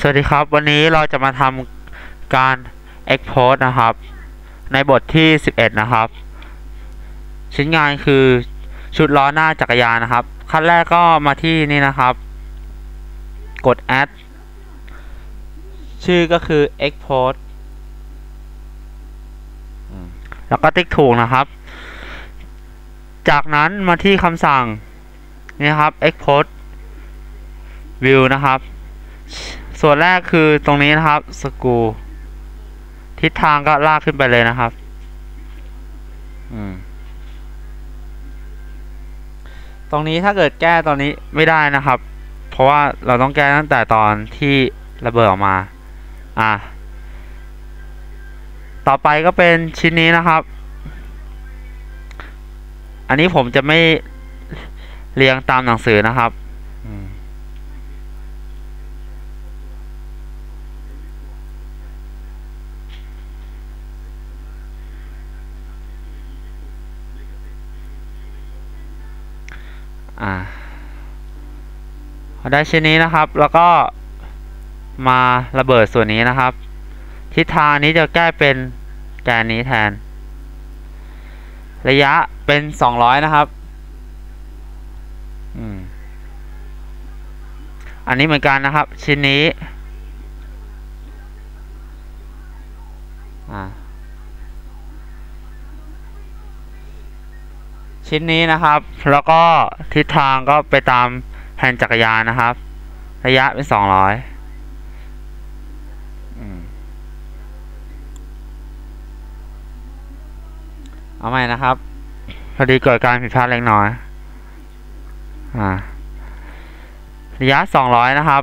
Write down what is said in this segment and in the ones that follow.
สวัสดีครับ วันนี้เราจะมาทำการ export นะครับ ในบทที่ 11 นะครับ ชิ้นงานคือชุดล้อหน้าจักรยานนะครับ ขั้นแรกก็มาที่นี่นะครับ กด add ชื่อก็คือ export แล้วก็ติ๊กถูกนะครับ จากนั้นมาที่คำสั่งนี่ครับ export view นะครับ ส่วนแรกคือตรงนี้นะครับสกูทิศทางก็ลากขึ้นไปเลยนะครับ อืมตรงนี้ถ้าเกิดแก้ตอนนี้ไม่ได้นะครับ เพราะว่าเราต้องแก้ตั้งแต่ตอนที่ระเบิดออกมา อะ ต่อไปก็เป็นชิ้นนี้นะครับ อันนี้ผมจะไม่เรียงตามหนังสือนะครับ อ่าพอได้ชิ้นนี้นะครับ แล้วก็มาระเบิดส่วนนี้นะครับ ทิศทางนี้จะแก้เป็นแกนนี้แทน ระยะเป็น 200 นะครับอืมอันนี้เหมือนกันนะครับ ชิ้นนี้อ่า ชิ้นนี้นะครับ แล้วก็ทิศทางก็ไปตามแผ่นจักรยานนะครับ ระยะเป็นสองร้อยเอาใหม่นะครับ พอดีเกิดการผิดพลาดเล็กน้อย อ่า ระยะสองร้อยนะครับ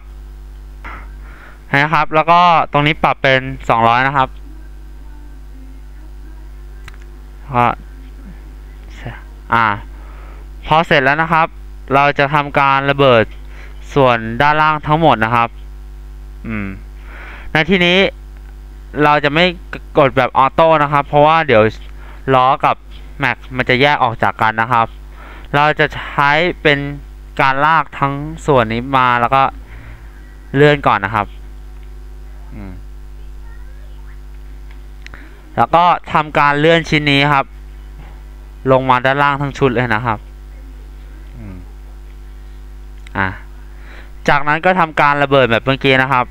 นะครับ แล้วก็ตรงนี้ปรับเป็นสองร้อยนะครับก็ อ่า พอเสร็จแล้วนะครับ เราจะทำการระเบิดส่วนด้านล่างทั้งหมดนะครับ อืม ในที่นี้เราจะไม่กดแบบออโต้นะครับ เพราะว่าเดี๋ยวล้อกับแม็กมันจะแยกออกจากกันนะครับ เราจะใช้เป็นการลากทั้งส่วนนี้มาแล้วก็เลื่อนก่อนนะครับ แล้วก็ทำการเลื่อนชิ้นนี้ครับ ลงมาด้านล่างทั้งชุดเลยนะครับอ่าจากนั้นก็ทำการระเบิดแบบเมื่อกี้นะครับ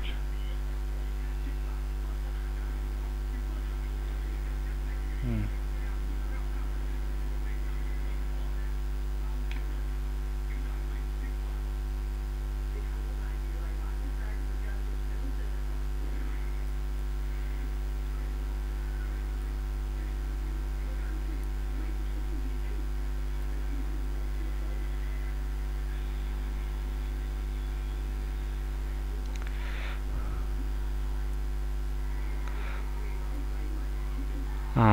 อ่า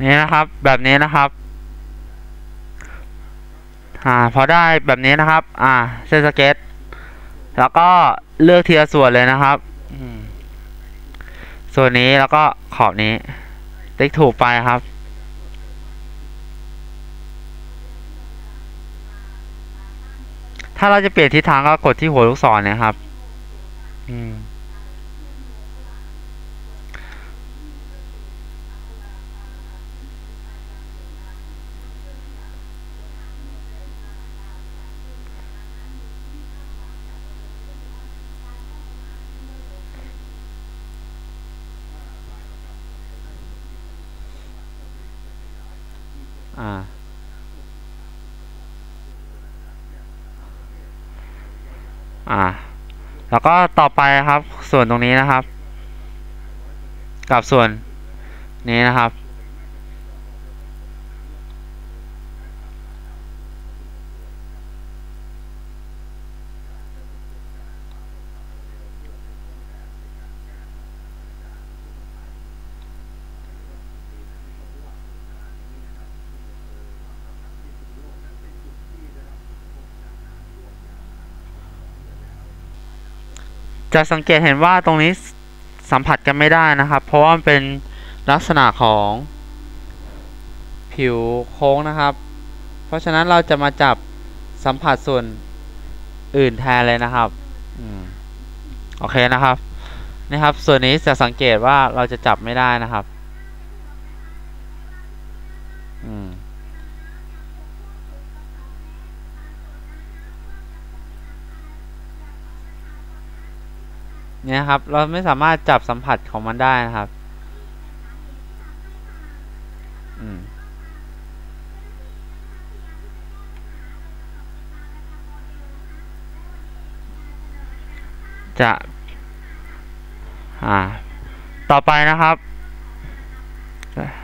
นี่นะครับ แบบนี้นะครับอ่าพอได้แบบนี้นะครับ อ่าเส้นสเก็ต แล้วก็เลือกทีละส่วนเลยนะครับส่วนนี้แล้วก็ขอบนี้ ติ๊กถูกไปครับถ้าเราจะเปลี่ยนทิศทางก็กดที่หัวลูกศรเนี่ยครับ อืม อ่า แล้วก็ต่อไปครับ ส่วนตรงนี้นะครับ กับส่วนนี้นะครับ จะสังเกตเห็นว่าตรงนี้สัมผัสกันไม่ได้นะครับ เพราะว่ามันเป็นลักษณะของผิวโค้งนะครับ เพราะฉะนั้นเราจะมาจับสัมผัสส่วนอื่นแทนเลยนะครับอโอเคนะครับนี่ครับ ส่วนนี้จะสังเกตว่าเราจะจับไม่ได้นะครับ เนี่ยครับ เราไม่สามารถจับสัมผัสของมันได้นะครับ อืมจะ อ่า ต่อไปนะครับ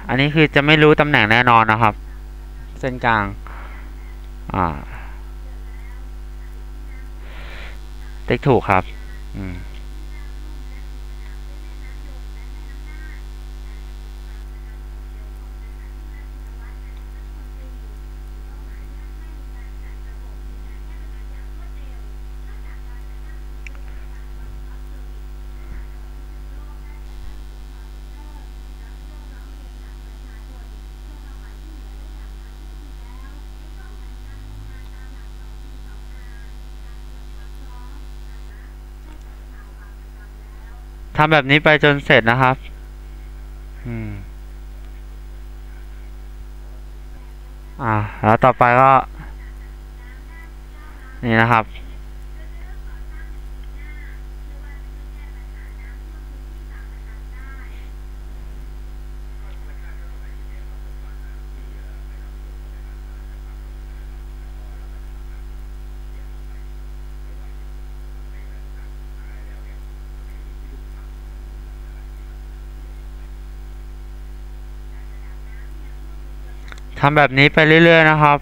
อันนี้คือจะไม่รู้ตำแหน่งแน่นอนนะครับ เส้นกลาง อ่า ติ๊กถูกครับ อืม ทำแบบนี้ไปจนเสร็จนะครับ อืม อ่า แล้วต่อไปก็ นี่นะครับ ทำแบบนี้ไปเรื่อยๆนะครับ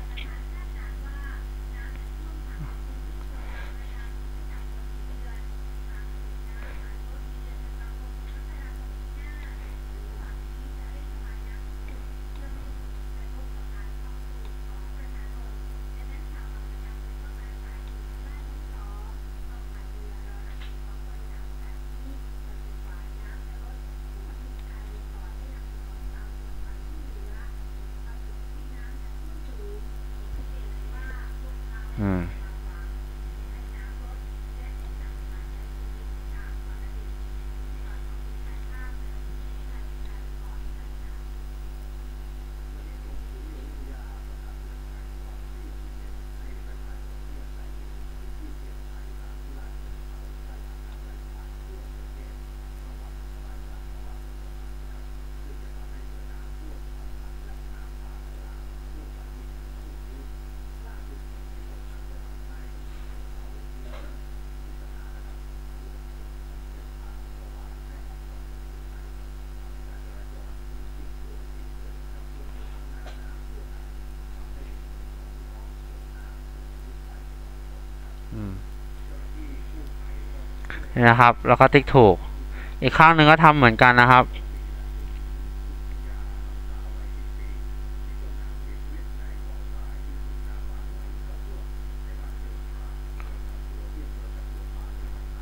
อื นี่นะครับ แล้วก็ติ๊กถูก อีกข้างหนึ่งก็ทำเหมือนกันนะครับ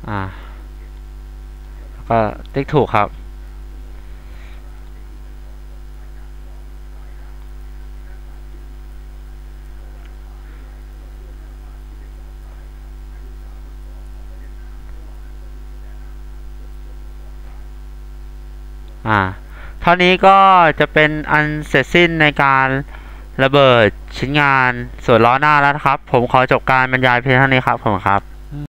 อ่า แล้วก็ติ๊กถูกครับ อ่าเท่านี้ก็จะเป็นอันเสร็จสิ้นในการระเบิดชิ้นงานส่วนล้อหน้าแล้วนะครับ ผมขอจบการบรรยายเพียงเท่านี้ครับผมครับ